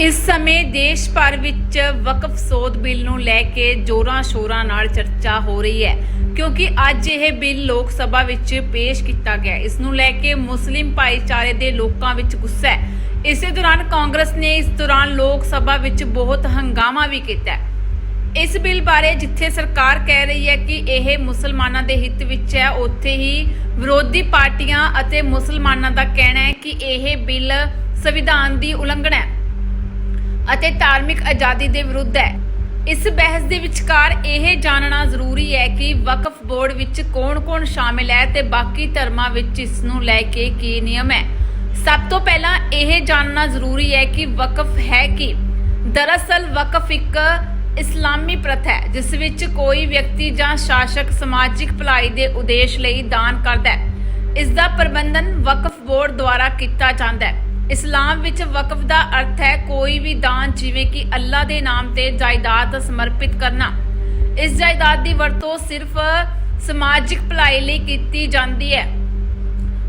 ਇਸ ਸਮੇਂ ਦੇਸ਼ ਭਰ ਵਿੱਚ ਵਕਫ ਸੋਧ ਬਿੱਲ ਨੂੰ ਲੈ ਕੇ ਜੋਰਾਂ ਸ਼ੋਰਾਂ ਨਾਲ ਚਰਚਾ ਹੋ ਰਹੀ ਹੈ, ਕਿਉਂਕਿ ਅੱਜ ਇਹ ਬਿੱਲ ਲੋਕ ਸਭਾ ਵਿੱਚ ਪੇਸ਼ ਕੀਤਾ ਗਿਆ ਇਸ ਨੂੰ ਲੈ ਕੇ ਮੁਸਲਿਮ ਭਾਈਚਾਰੇ ਦੇ ਲੋਕਾਂ ਵਿੱਚ ਗੁੱਸਾ ਹੈ। ਇਸੇ ਦੌਰਾਨ ਕਾਂਗਰਸ ਨੇ ਇਸ ਦੌਰਾਨ ਲੋਕ ਸਭਾ ਵਿੱਚ ਬਹੁਤ ਹੰਗਾਮਾ ਵੀ ਕੀਤਾ ਇਸ ਬਿੱਲ ਬਾਰੇ ਜਿੱਥੇ ਸਰਕਾਰ ਕਹਿ ਰਹੀ ਹੈ ਕਿ ਇਹ ਮੁਸਲਮਾਨਾਂ ਦੇ ਹਿੱਤ ਵਿੱਚ ਹੈ, ਉੱਥੇ ਹੀ ਵਿਰੋਧੀ ਪਾਰਟੀਆਂ ਅਤੇ ਮੁਸਲਮਾਨਾਂ ਦਾ ਕਹਿਣਾ ਹੈ ਕਿ ਇਹ ਬਿੱਲ ਸੰਵਿਧਾਨ ਦੀ ਉਲੰਘਣਾ ਹੈ। ਅਤੇ ਧਾਰਮਿਕ ਆਜ਼ਾਦੀ ਦੇ ਵਿਰੁੱਧ ਹੈ। ਇਸ ਬਹਿਸ ਦੇ ਵਿਚਕਾਰ ਇਹ ਜਾਣਨਾ ਜ਼ਰੂਰੀ ਹੈ ਕਿ ਵਕਫ ਬੋਰਡ ਵਿੱਚ ਕੌਣ-ਕੌਣ ਸ਼ਾਮਿਲ ਹੈ ਤੇ ਬਾਕੀ ਧਰਮਾਂ ਵਿੱਚ ਇਸ ਨੂੰ ਲੈ ਕੇ ਕੀ ਨਿਯਮ ਹੈ। ਸਭ ਤੋਂ ਪਹਿਲਾਂ ਇਹ ਜਾਣਨਾ ਜ਼ਰੂਰੀ ਹੈ ਕਿ ਵਕਫ ਹੈ ਕੀ। ਦਰਅਸਲ, ਵਕਫ ਇੱਕ ਇਸਲਾਮੀ ਪ੍ਰਥਾ ਹੈ, ਜਿਸ ਵਿੱਚ ਕੋਈ ਵਿਅਕਤੀ ਜਾਂ ਸ਼ਾਸਕ ਸਮਾਜਿਕ ਭਲਾਈ ਦੇ ਉਦੇਸ਼ ਲਈ ਦਾਨ ਕਰਦਾ ਹੈ। ਇਸ ਦਾ ਪ੍ਰਬੰਧਨ ਵਕਫ ਬੋਰਡ ਦੁਆਰਾ ਕੀਤਾ ਜਾਂਦਾ ਹੈ। ਇਸਲਾਮ ਵਿੱਚ ਵਕਫ ਦਾ ਅਰਥ ਹੈ ਕੋਈ ਵੀ ਦਾਨ ਜਿਵੇਂ ਕਿ ਅੱਲਾ ਦੇ ਨਾਮ ਤੇ ਜਾਇਦਾਦ ਸਮਰਪਿਤ ਕਰਨਾ। ਇਸ ਜਾਇਦਾਦ ਦੀ ਵਰਤੋਂ ਸਿਰਫ ਸਮਾਜਿਕ ਭਲਾਈ ਲਈ ਕੀਤੀ ਜਾਂਦੀ ਹੈ।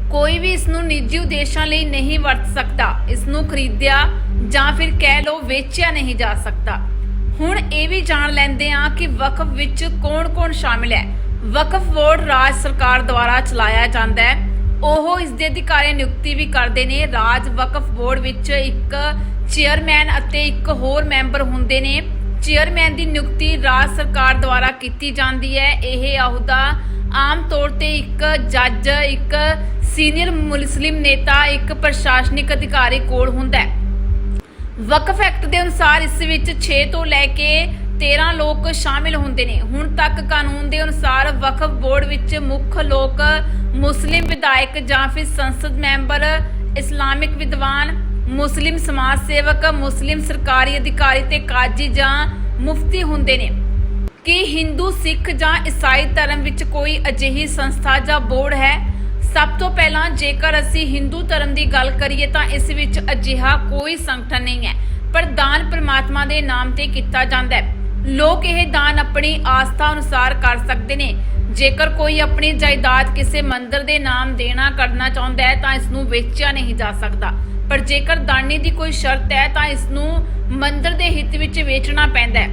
ਕੋਈ ਵੀ ਇਸ ਨੂੰ ਨਿੱਜੀ ਉਦੇਸ਼ਾਂ ਲਈ ਨਹੀਂ ਵਰਤ ਸਕਦਾ। ਇਸ ਨੂੰ ਖਰੀਦਿਆ ਜਾਂ ਫਿਰ ਕਹਿ ਲਓ ਵੇਚਿਆ ਨਹੀਂ ਜਾ ਸਕਦਾ। ਹੁਣ ਇਹ ਵੀ ਜਾਣ ਲੈਂਦੇ ਹਾਂ ਕਿ ਵਕਫ ਵਿੱਚ ਕੌਣ-ਕੌਣ ਸ਼ਾਮਿਲ ਹੈ। ਵਕਫ ਬੋਰਡ ਰਾਜ ਸਰਕਾਰ ਦੁਆਰਾ ਚਲਾਇਆ ਜਾਂਦਾ ਹੈ। ਉਹ ਇਸ ਦੇ ਅਧਿਕਾਰੀ ਨਿਯੁਕਤੀ ਵੀ ਕਰਦੇ ਨੇ। ਰਾਜ ਵਕਫ ਬੋਰਡ ਵਿੱਚ ਇੱਕ ਚੇਅਰਮੈਨ ਅਤੇ ਇੱਕ ਹੋਰ ਮੈਂਬਰ ਹੁੰਦੇ ਨੇ। ਚੇਅਰਮੈਨ ਦੀ ਨਿਯੁਕਤੀ ਰਾਜ ਸਰਕਾਰ ਦੁਆਰਾ ਕੀਤੀ ਜਾਂਦੀ ਹੈ। ਇਹ ਅਹੁਦਾ ਆਮ ਤੌਰ ਤੇ ਇੱਕ ਜੱਜ, ਇੱਕ ਸੀਨੀਅਰ ਮੁਸਲਿਮ ਨੇਤਾ, ਇੱਕ ਪ੍ਰਸ਼ਾਸਨਿਕ ਅਧਿਕਾਰੀ ਕੋਲ ਹੁੰਦਾ ਹੈ। ਵਕਫ ਐਕਟ ਦੇ ਅਨੁਸਾਰ ਇਸ ਵਿੱਚ 6 ਤੋਂ ਲੈ ਕੇ 13 ਲੋਕ ਸ਼ਾਮਿਲ ਹੁੰਦੇ ਨੇ। ਹੁਣ ਤੱਕ ਕਾਨੂੰਨ ਦੇ ਅਨੁਸਾਰ ਵਕਫ ਬੋਰਡ ਵਿੱਚ ਮੁੱਖ ਲੋਕ ਮੁਸਲਿਮ ਵਿਧਾਇਕ ਜਾਂ ਫਿਰ ਸੰਸਦ ਮੈਂਬਰ, ਇਸਲਾਮਿਕ ਵਿਦਵਾਨ, ਮੁਸਲਿਮ ਸਮਾਜ ਸੇਵਕ, ਮੁਸਲਿਮ ਸਰਕਾਰੀ ਅਧਿਕਾਰੀ ਤੇ ਕਾਜੀ ਜਾਂ ਮੁਫਤੀ ਹੁੰਦੇ ਨੇ। ਕਿ ਹਿੰਦੂ ਸਿੱਖ ਜਾਂ ਈਸਾਈ ਧਰਮ ਵਿੱਚ ਕੋਈ ਅਜਿਹੀ ਸੰਸਥਾ ਜਾਂ ਬੋਰਡ ਹੈ? ਸਭ ਤੋਂ ਪਹਿਲਾਂ ਜੇਕਰ ਅਸੀਂ ਹਿੰਦੂ ਧਰਮ ਦੀ ਗੱਲ ਕਰੀਏ ਤਾਂ ਇਸ ਵਿੱਚ ਅਜਿਹਾ ਕੋਈ ਸੰਗਠਨ ਨਹੀਂ ਹੈ, ਪਰ ਦਾਨ ਪ੍ਰਮਾਤਮਾ ਦੇ ਨਾਮ ਤੇ ਕੀਤਾ ਜਾਂਦਾ ਹੈ। ਲੋਕ ਇਹ ਦਾਨ ਆਪਣੀ ਆਸਥਾ ਅਨੁਸਾਰ ਕਰ ਸਕਦੇ ਨੇ। ਜੇਕਰ ਕੋਈ ਆਪਣੀ ਜਾਇਦਾਦ ਕਿਸੇ ਮੰਦਰ ਦੇ ਨਾਮ ਦੇਣਾ ਕਰਨਾ ਚਾਹੁੰਦਾ ਹੈ ਤਾਂ ਇਸ ਨੂੰ ਵੇਚਿਆ ਨਹੀਂ ਜਾ ਸਕਦਾ। ਪਰ ਜੇਕਰ ਦਾਨੀ ਦੀ ਕੋਈ ਸ਼ਰਤ ਹੈ ਤਾਂ ਇਸ ਨੂੰ ਮੰਦਰ ਦੇ ਹਿੱਤ ਵਿੱਚ ਵੇਚਣਾ ਪੈਂਦਾ ਹੈ।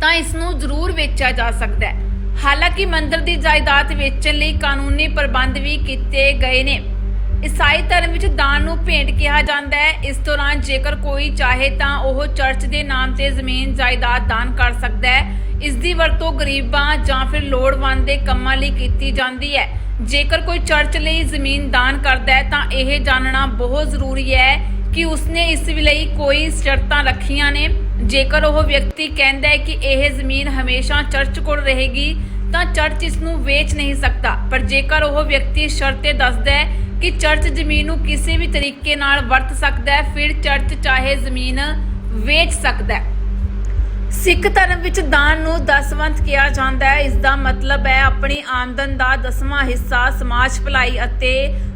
ਤਾਂ ਇਸ ਨੂੰ ਜ਼ਰੂਰ ਵੇਚਿਆ ਜਾ ਸਕਦਾ ਹੈ। ਹਾਲਾਂਕਿ ਮੰਦਰ ਦੀ ਜਾਇਦਾਦ ਵੇਚਣ ਲਈ ਕਾਨੂੰਨੀ ਪ੍ਰਬੰਧ ਵੀ ਕੀਤੇ ਗਏ ਨੇ। ਈਸਾਈ ਧਰਮ ਵਿੱਚ ਦਾਨ ਨੂੰ ਭੇਂਟ ਕਿਹਾ ਜਾਂਦਾ ਹੈ। ਇਸ ਦੌਰਾਨ ਜੇਕਰ ਕੋਈ ਚਾਹੇ ਤਾਂ ਉਹ ਚਰਚ ਦੇ ਨਾਮ ਤੇ ਜ਼ਮੀਨ ਜਾਇਦਾਦ ਦਾਨ ਕਰ ਸਕਦਾ ਹੈ। ਇਸ ਦੀ ਵਰਤੋਂ ਗਰੀਬਾਂ ਜਾਂ ਫਿਰ ਲੋੜਵੰਦ ਦੇ ਕੰਮਾਂ ਲਈ ਕੀਤੀ ਜਾਂਦੀ ਹੈ। ਜੇਕਰ ਕੋਈ ਚਰਚ ਲਈ ਜ਼ਮੀਨ ਦਾਨ ਕਰਦਾ ਹੈ, ਤਾਂ ਇਹ ਜਾਣਨਾ ਬਹੁਤ ਜ਼ਰੂਰੀ ਹੈ ਕਿ ਉਸਨੇ ਇਸ ਲਈ ਕੋਈ ਸ਼ਰਤਾਂ ਰੱਖੀਆਂ ਨੇ। ਜੇਕਰ ਉਹ ਵਿਅਕਤੀ ਕਹਿੰਦਾ ਹੈ ਕਿ ਇਹ ਜ਼ਮੀਨ ਹਮੇਸ਼ਾ ਚਰਚ ਕੋਲ ਰਹੇਗੀ ਤਾਂ ਚਰਚ ਇਸ ਨੂੰ ਵੇਚ ਨਹੀਂ ਸਕਦਾ। ਪਰ ਜੇਕਰ ਉਹ ਵਿਅਕਤੀ ਸ਼ਰਤੇ ਦੱਸਦਾ ਹੈ ਕਿ ਚਰਚ ਜ਼ਮੀਨ ਨੂੰ ਕਿਸੇ ਵੀ ਤਰੀਕੇ ਨਾਲ ਵਰਤ ਸਕਦਾ ਹੈ, ਫਿਰ ਚਰਚ ਚਾਹੇ ਜ਼ਮੀਨ ਵੇਚ ਸਕਦਾ ਹੈ। ਸਿੱਖ ਧਰਮ ਵਿੱਚ ਦਾਨ ਨੂੰ ਦਸਵੰਤ ਕਿਹਾ ਜਾਂਦਾ ਹੈ। ਇਸ ਦਾ ਮਤਲਬ ਹੈ ਆਪਣੀ ਆਮਦਨ ਦਾ ਦਸਵਾਂ ਹਿੱਸਾ, ਸਮਾਜ ਭਲਾਈ ਅਤੇ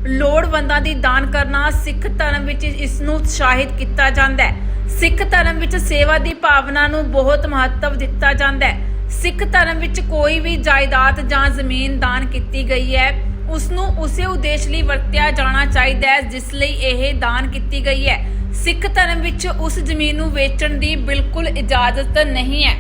ਲੋੜਵੰਦਾਂ ਦੀ ਦਾਨ ਕਰਨਾ। ਸਿੱਖ ਧਰਮ ਵਿੱਚ ਇਸ ਨੂੰ ਉਤਸ਼ਾਹਿਤ ਕੀਤਾ ਜਾਂਦਾ ਹੈ। ਸਿੱਖ ਧਰਮ ਵਿੱਚ ਸੇਵਾ ਦੀ ਭਾਵਨਾ ਨੂੰ ਬਹੁਤ ਮਹੱਤਵ ਦਿੱਤਾ ਜਾਂਦਾ ਹੈ। ਸਿੱਖ ਧਰਮ ਵਿੱਚ ਕੋਈ ਵੀ ਜਾਇਦਾਦ ਜਾਂ ਜ਼ਮੀਨ ਦਾਨ ਕੀਤੀ ਗਈ ਹੈ ਉਸ ਨੂੰ ਉਸੇ ਉਦੇਸ਼ ਲਈ ਵਰਤਿਆ ਜਾਣਾ ਚਾਹੀਦਾ ਹੈ, ਜਿਸ ਲਈ ਇਹ ਦਾਨ ਕੀਤੀ ਗਈ ਹੈ। ਸਿੱਖ ਧਰਮ ਵਿੱਚ ਉਸ ਜ਼ਮੀਨ ਨੂੰ ਵੇਚਣ ਦੀ ਬਿਲਕੁਲ ਇਜਾਜ਼ਤ ਨਹੀਂ ਹੈ।